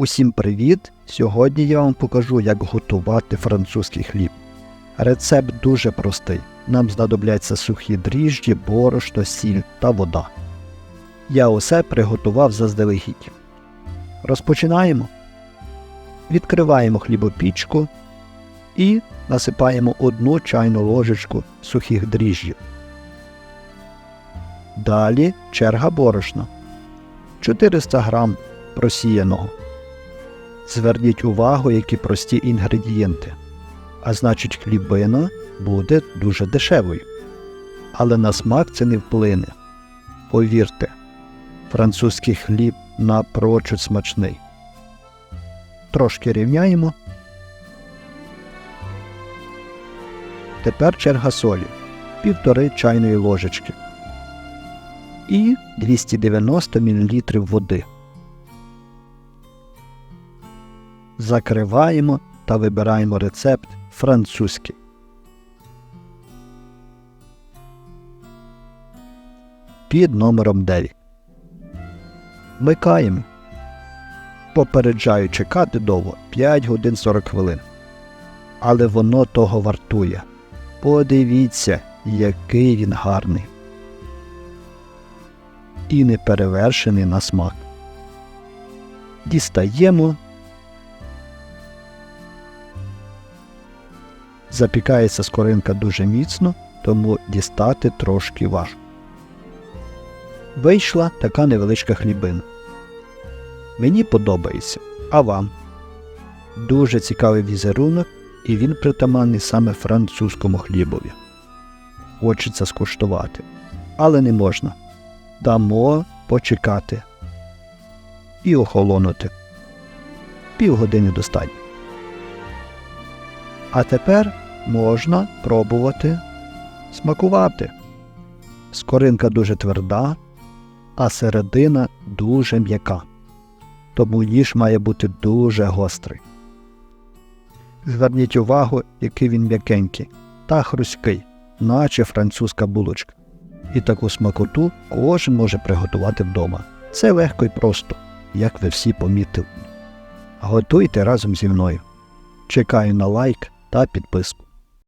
Усім привіт! Сьогодні я вам покажу, як готувати французький хліб. Рецепт дуже простий. Нам знадобляться сухі дріжджі, борошно, сіль та вода. Я усе приготував заздалегідь. Розпочинаємо. Відкриваємо хлібопічку і насипаємо одну чайну ложечку сухих дріжджів. Далі черга борошна 400 грам просіяного. Зверніть увагу, які прості інгредієнти. А значить, хлібина буде дуже дешевою. Але на смак це не вплине. Повірте, французький хліб напрочуд смачний. Трошки рівняємо. Тепер черга солі півтори чайної ложечки і 290 мл води. Закриваємо та вибираємо рецепт французький. Під номером 9. Вмикаємо. Попереджаю чекати довго 5 годин 40 хвилин. Але воно того вартує. Подивіться, який він гарний. І неперевершений на смак. Дістаємо. Запікається скоринка дуже міцно, тому дістати трошки важко. Вийшла така невеличка хлібина. Мені подобається, а вам. Дуже цікавий візерунок, і він притаманний саме французькому хлібові. Хочеться скуштувати, але не можна. Дамо почекати і охолонути. Півгодини достатньо. А тепер можна пробувати смакувати. Скоринка дуже тверда, а середина дуже м'яка. Тому ніж має бути дуже гострий. Зверніть увагу, який він м'якенький та хрусткий, наче французька булочка. І таку смакоту кожен може приготувати вдома. Це легко і просто, як ви всі помітили. Готуйте разом зі мною. Чекаю на лайк та підписку.